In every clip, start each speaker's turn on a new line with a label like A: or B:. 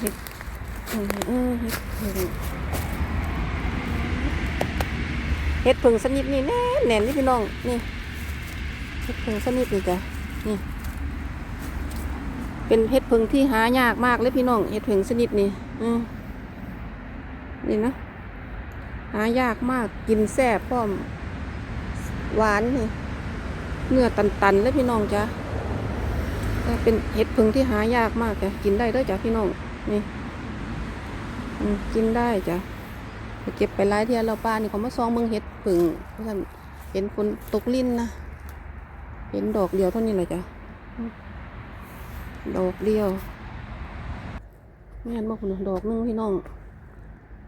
A: เห็ดเออเออเห็ดเพิ่งเห็ดเพิ่งสนิทนี่แน่นแน่นนี่พี่น้องนี่เห็ดเพิ่งสนิทนี่จ้ะนี่เป็นเห็ดเพิ่งที่หายากมากเลยพี่น้องเห็ดเพิ่งสนิทนี่อืมนี่นะหายากมากกินแซ่บพร้อมหวานนี่เนื้อตันๆเลยพี่น้องจ้ะเป็นเห็ดเพึ่งที่หายากมากจ้ะกินได้เด้อจ้ะพี่น้อง นี่กินได้จ้ะเก็บไปหลายเที่ยเราป้านี่เขามาซองเมืองเห็ดผึ่งเพราะฉะนั้นเห็นคนตกลิ้นนะเห็นดอกเดียวเท่านี้เลยจ้ะดอกเดียวไม่เห็นบอกคุณดอกนึงพี่น้อง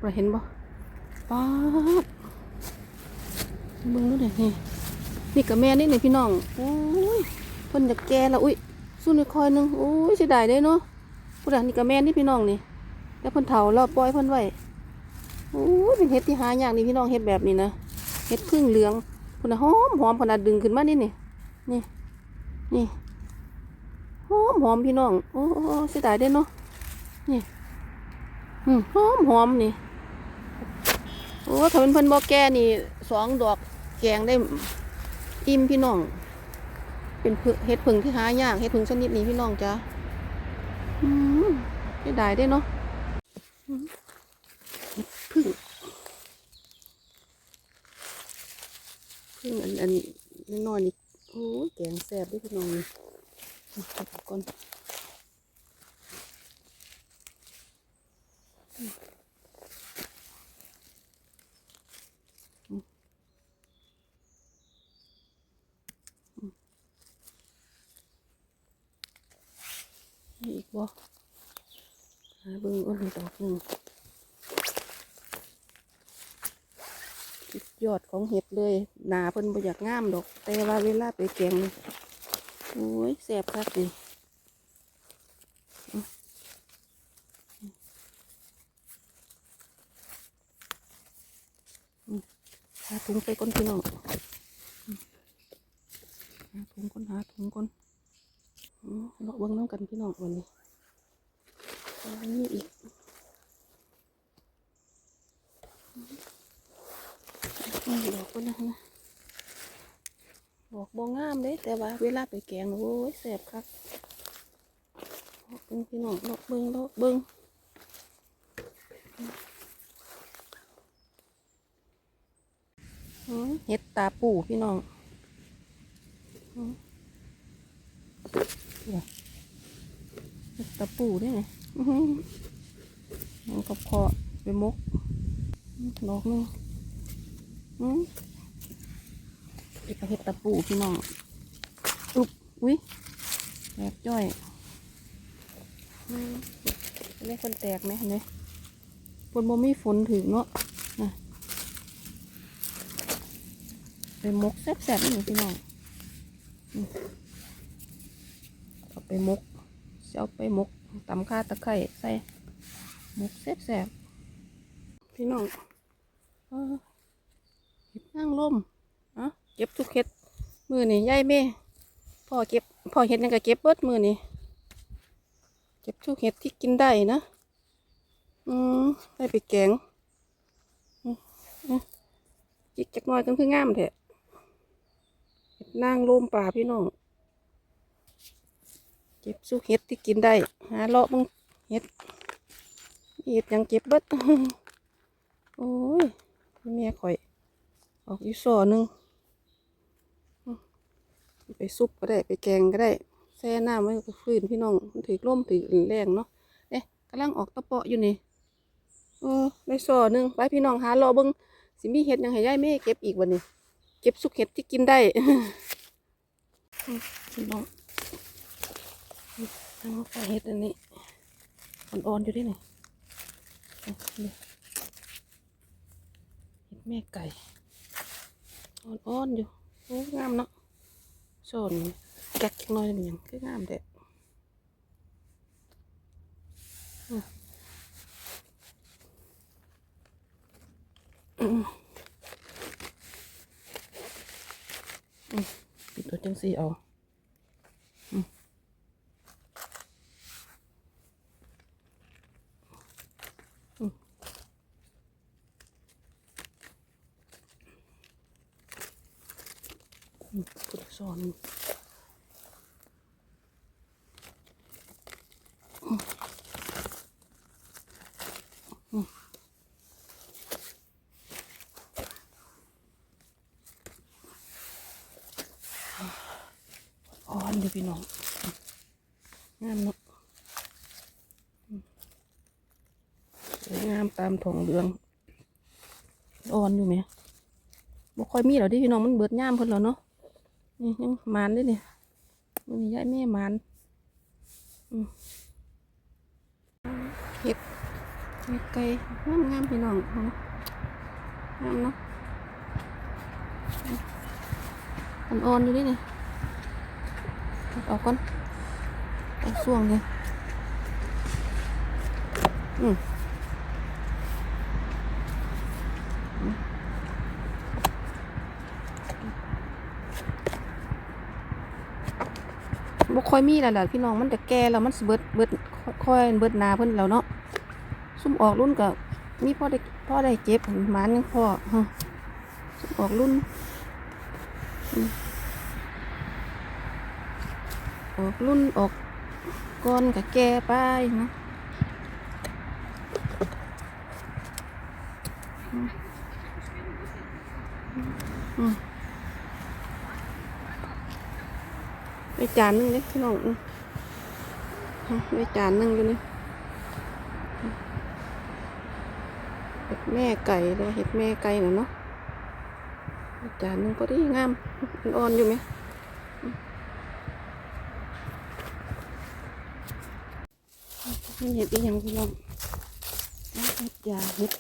A: เราเห็นบ่ป้าดเบิ่งดูหน่อยนี่นี่กับแม่นี่นี่พี่น้องโอ้ยเพิ่นจะแก่แล้วอุ้ยสู้ในคอยหนึงโอ้ยเสียดายเด้เนาะ ผู้ใดนี่กับแม่นี่พี่น้องนี่แล้วเพิ่นเฒ่าแล้วปล่อยเพิ่นไว้โอ้ยเป็นเห็ดที่หายากนี่พี่น้องเห็ดแบบนี้นะเห็ดพึ่งเหลืองพุ่นะหอมหอมขนาดดึงขึ้นมานี่นี่นี่นี่หอมหอมพี่น้องโอ้เสียดายเด้เนาะนี่หอมหอมนี่โอ้ถ้าเป็นเพิ่นบ่แก่นี่สองดอกแกงได้อิ่มพี่น้อง เป็นเห็ดผึ่งที่หายากเห็ดผึ่งชนิดนี้พี่น้องจ้ะ ได้ได้ได้เนาะอืมเห็ดผึ่งผึ่งอันอันน้อยๆนี่โอ้ยแกงแซ่บเด้วยพี่น้องนี่เอาเก็บก่อนมีอีกบ่หา เบิ่งอ้นดอกหนึ่งยอดของเห็ดเลยหนาเพิ่นบ่อยากงามดอก แต่ว่าเวลาไปแกงโอ้ยแซ่บคักนี่หาถุงไปก่อนพี่น้องหาถุงก่อนหาถุงก่อนเลาะเบิ่งน้ำกันพี่น้องวันนี้ นนี้อีกอืมดอกก็นะนะดอกบงงามเด้แต่ว่าเวลาไปแกงโอ้ยแสบคักเบิ่งพี่น้องเลาะเบิ่งเลาะเบิ่งอืมเห็ดตาปูพี่น้องเห็ดตาปูได้ไหม มันกับคอไปมกมดอกนึงอืมเห็ดเห็ดตาปูพี่น้องอุ๊บอุ้ยแบบจ้อยอืมอันนี้คนแตกไหมเห็นไหมฝนบ่มีฝนถึงเนาะนะไปมกแซ่บๆนี่พี่น้องอเอาไปมกเอาไปมก ตำข้าตะไคร้ใส่มกแซ่บๆพี่น้องเออเห็ดนั่งลมอะเก็บทุกเห็ดมือนี่ยายแม่พ่อเก็บพ่อเห็ดนั่นก็เก็บเบิดมือนี่เก็บทุกเห็ดที่กินได้นะอืมได้ไปแกงอืมอืมจิกจักหน้อยกันคืองามแท้เห็ดนางลมป่าพี่น้องเก็บสุกเห็ดที่กินได้ หาเลาะมึงเห็ดเห็ดยังเก็บเบิดโอ้ยเมียข่อย ออกอยู่ซอหนึ่งไปซุปก็ได้ไปแกงก็ได้แช่หน้ำไว้ก็ฟื้นพี่น้องมันถือล่มถือแรงเนาะเอ๊ะกำลังออกตะเปาะอยู่นี่เออได้ซอหนึ่งไปพี่น้องหาเลาะเบิงสิมีเห็ดยังให้ยายแม่เก็บอีกวันนี้ เก็บสุกเห็ดที่กินได้พี่น้อง ทางฝ่ายเห็ดอันนี้อ่อนๆอยู่ด้วยนี่เอานี่เห็ดแม่ไก่อ่อนๆอยู่โอ้งามเนาะสอนแก๊กจักน้อยเป็นหยังคืองามเด็ดปิดตัวจังสีเอา สอนอ่อนดี๋ยวพี่น้องงามเนาะสวยงามตามถองเหลืองอ่อนอยู่ไหมบ่ค่อยมีหรอที่พี่น้องมันเบิดย่ามเพิ่นแล้วเนาะ นี่ยังมานด้วยเนี่ยมันย้ายแม่มานอืมเห็ดเห็ดไก่งามงามพี่น้องงามเนาะอ่อนๆอยู่ดิเนี่ยเอาก่อนเอาส่วงเลยอืม บ่ค่อยมีแล้วล่ะพี่น้องมันจะแก่แล้วมันสิเบิดเบิดค่อยเบิดนาเพิ่นแล้วเนาะซุ่มออกรุ่นก็มีพ่อได้พ่อได้เจ็บหมานยังพ่อฮะซุ่มออกรุ่นออกรุ่นออกก้อนก็แก่ไปนะอืมอืม ไป จานนึงเลยพี่น้องอืมฮะไปจานนึงอยู่นี่เห็ดแม่ไก่เลยเห็ดแม่ไก่น่ะเนาะจานนึงพอดีงามมันอ่อนอยู่ไหมมีเห็ดอีหยังพี่น้องเอาเห็ดยาเห็ด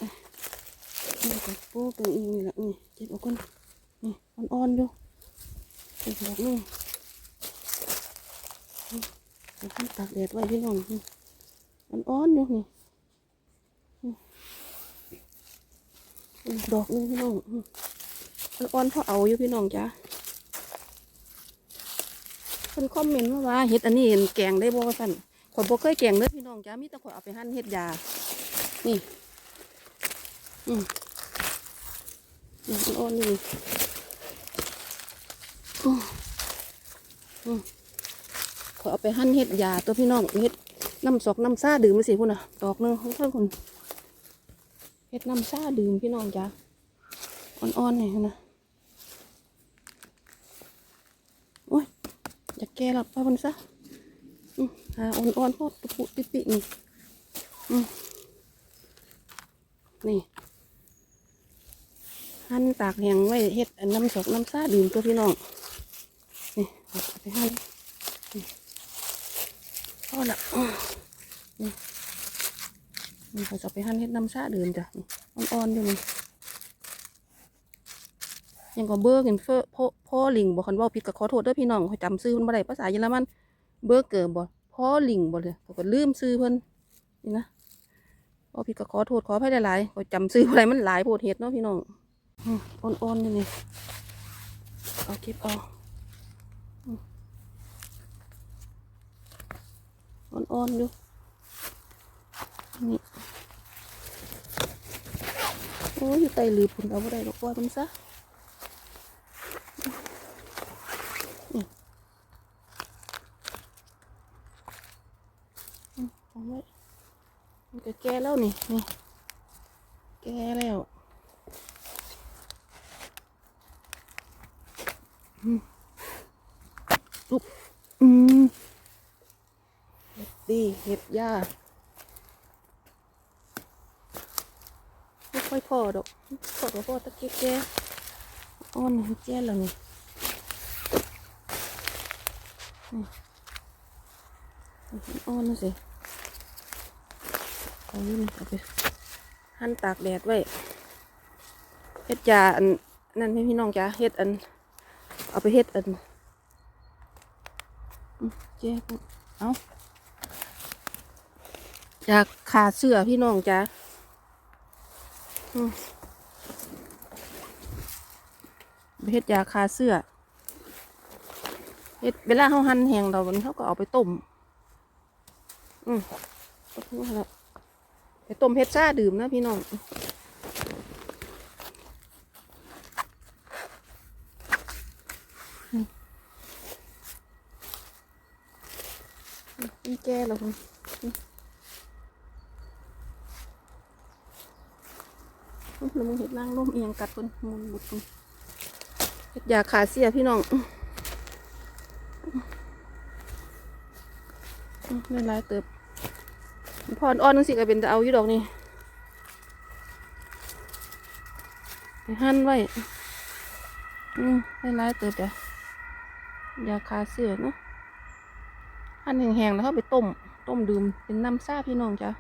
A: นี่ก็ปลูกตรงอีนี่ละนี่เจ็บเอาก่อนนี่อ่อนๆอยู่เป็นดอกนึงเอาขึ้ ตากแดดไว้พี่น้องมันอ่อนอยู่นี่ดอกนึงพี่น้องอันอ่อนเพราะเอาอยู่พี่น้องจ้าคนคอมเมนต์มาว่าเห็ดอันนี้เห็นแกงได้บ่สั่นข่อยบ่เคยแกงเด้อพี่น้องจ้ามีแต่ข่อยเอาไปหั่นเห็ดยา นี่ อืมมันอ่อนนี่อืมอืม ขอเอาไปหั่นเห็ดยาตัวพี่น้องเห็ดน้ำสอกน้ำซาดื่มมาสิพุ่นอะดอกหนึงของเพื่อนคุณเห็ดน้ำซาดื่มพี่น้องจ้าอ่อนๆนี่นะโอ้ยอยากแก่แล้วป้าพุ่นซะอืมหาอ่อนๆพอตุปุติปินี่อืมนี่หั่นตากแห้งไว้เห็ดน้ำสอกน้ำซาดื่มตัวพี่น้องนี่เอาไปหั่น พอละอื้อนี่นี่เขาจะไปหั่นเห็ดน้ำชาเดิมจ้ะอ่อนๆอยู่นี่ยังก็เบอร์กันเฟอพ่อพ่อลิงบอกคนว่าผิดก็ขอโทษเด้อพี่น้องข้อยจำซื้อเพิ่นบ่ได้ภาษาเยอรมันเบอร์เกอร์บ่พ่อลิงบ่เลยข้อยก็ลืมซื้อเพิ่นนี่นะว่าผิดก็ขอโทษขออภัยหลายๆข้อยจำซื้อบ่ได้มันหลายโพดเฮ็ดเนาะพี่น้องอ่อนๆอยู่นี่เอาเก็บเอา อ่อนๆอยู่นี่โอ้ยอยู่ใต้หลืบผุนเอาบ่ได้ดอกว่ามันซะอืมเอาไว้มันก็แก่แล้วนี่นี่แก่แล้วอืมลุกอืม ดีเห็ดหญ้าไม่ค่อยพอดอกพอดอกพอตะเกียแกอ่อนเห็ดแจ้แล้วนี่นี่เอาอ่อนนะสิเอานี่เอาไปหั่นตากแดดไว้เห็ดยาอันนั่นพี่น้องจ้าเห็ดอัน เอาไปเห็ดอันอืมแจ้เอา จากขาเสื้อพี่น้องจ้ะเฮ็ดยาคาเสื้อเฮ็ดเวลาเขาหั่นแหงเราเขาก็เอาไปต้ม อืมไปต้มเฮ็ดซาดื่มนะพี่น้องอืมแก้แล้วคุณ แล้วมึงเห็ดนางร่มเอียงกัดคนมุนบุดคุณเห็ดยาขาเสียพี่น้องเล่นลายเติบพรอ่อนนึงสิก็เป็นจะเอาอยู่ดอกนี่หั่นไว้อืมเล่นลายเติบเดี๋ยวยาขาเสียเนาะหั่นแห้งๆแล้วเขาไปต้ม ต้มดื่มเป็นน้ำซ่าพี่น้องจ้ะ